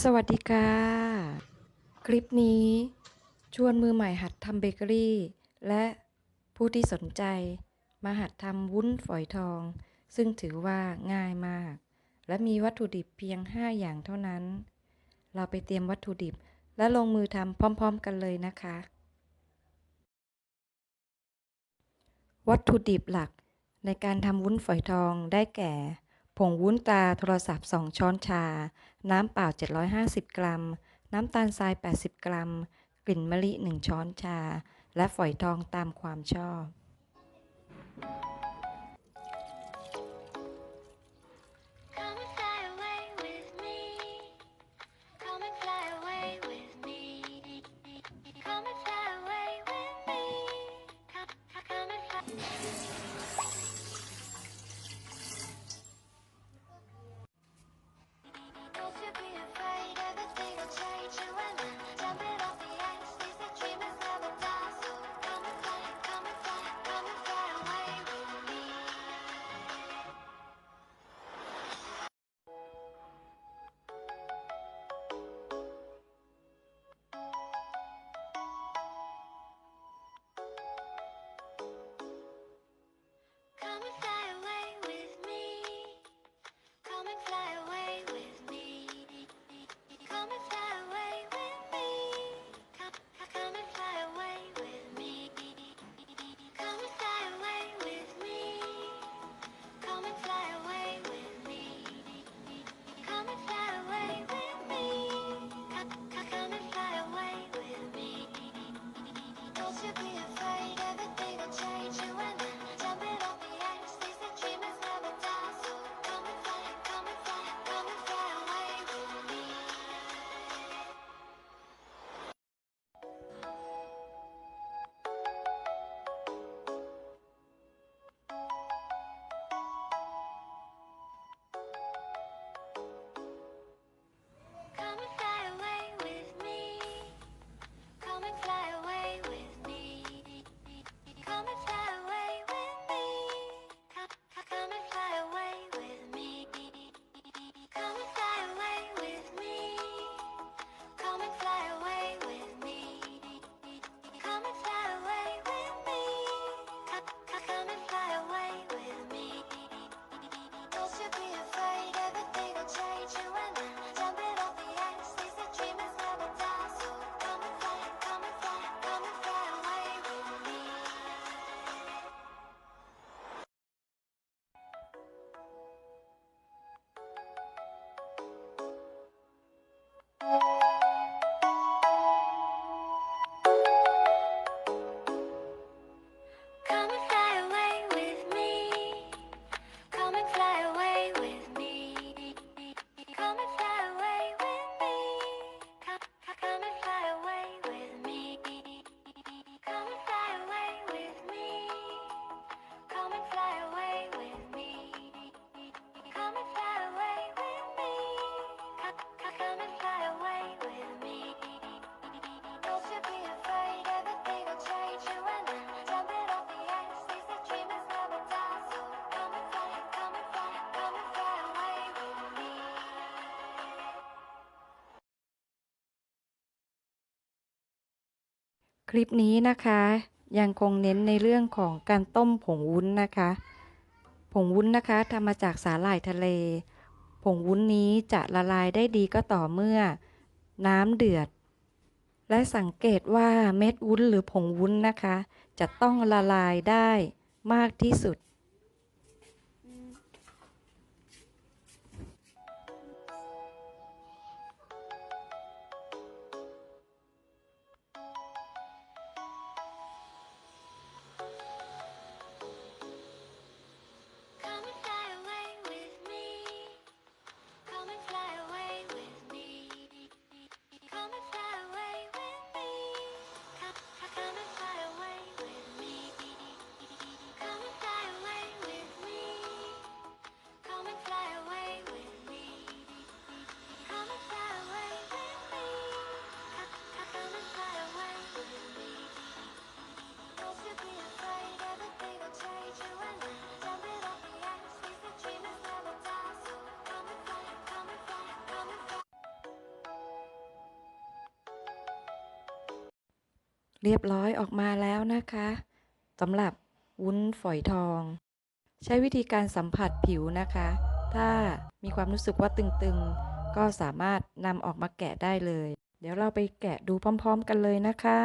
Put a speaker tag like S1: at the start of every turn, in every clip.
S1: สวัสดีค่ะ คลิปนี้ชวนมือใหม่หัดทำเบเกอรี่ และผู้ที่สนใจมาหัดทำวุ้นฝอยทอง ซึ่งถือว่าง่ายมาก และมีวัตถุดิบเพียง 5 อย่างเท่านั้น เราไปเตรียมวัตถุดิบและลงมือทำพร้อม ๆ กันเลยนะคะ วัตถุดิบหลักในการทำวุ้นฝอยทองได้แก่ ผงวุ้นตาโทรศัพท์ 2 ช้อนชา น้ำเปล่า 750 กรัม น้ำตาลทราย 80 กรัม กลิ่นมะลิ 1 ช้อนชา และฝอยทองตามความชอบ คลิปนี้นะคะยังคงเน้นในเรื่องของการต้มผงวุ้นนะคะ ผงวุ้นนะคะทำมาจากสาหร่ายทะเล ผงวุ้นนี้จะละลายได้ดีก็ต่อเมื่อ น้ำเดือด และสังเกตว่าเม็ดวุ้นหรือผงวุ้นนะคะ จะต้องละลายได้มากที่สุด เรียบร้อยออกมาแล้วนะคะสำหรับวุ้นฝอยทอง ใช้วิธีการสัมผัสผิวนะคะ ถ้ามีความรู้สึกว่าตึงๆ ก็สามารถนำออกมาแกะได้เลย เดี๋ยวเราไปแกะดูพร้อม ๆ กันเลยนะคะ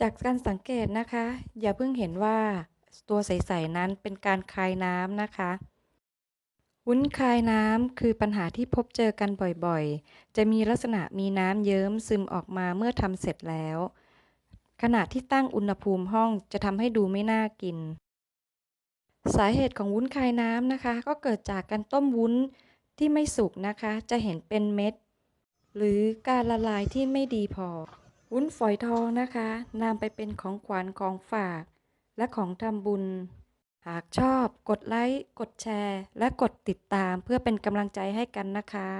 S1: จากการสังเกตนะคะ อย่าเพิ่งเห็นว่าตัวใสๆนั้นเป็นการคายน้ำนะคะวุ้นคายน้ำคือปัญหาที่พบเจอกันบ่อยๆ จะมีลักษณะมีน้ำเยิ้มซึมออกมาเมื่อทำเสร็จแล้ว ขณะที่ตั้งอุณหภูมิห้องจะทำให้ดูไม่น่ากิน สาเหตุของวุ้นคายน้ำนะคะ ก็เกิดจากการต้มวุ้นที่ไม่สุกนะคะ จะเห็นเป็นเม็ด หรือการละลายที่ไม่ดีพอ วุ้นฝอยทองนะคะนำไปเป็นของขวัญของฝาก และของทำบุญ หากชอบกดไลค์ กดแชร์ และกดติดตามเพื่อเป็นกำลังใจให้กันนะคะ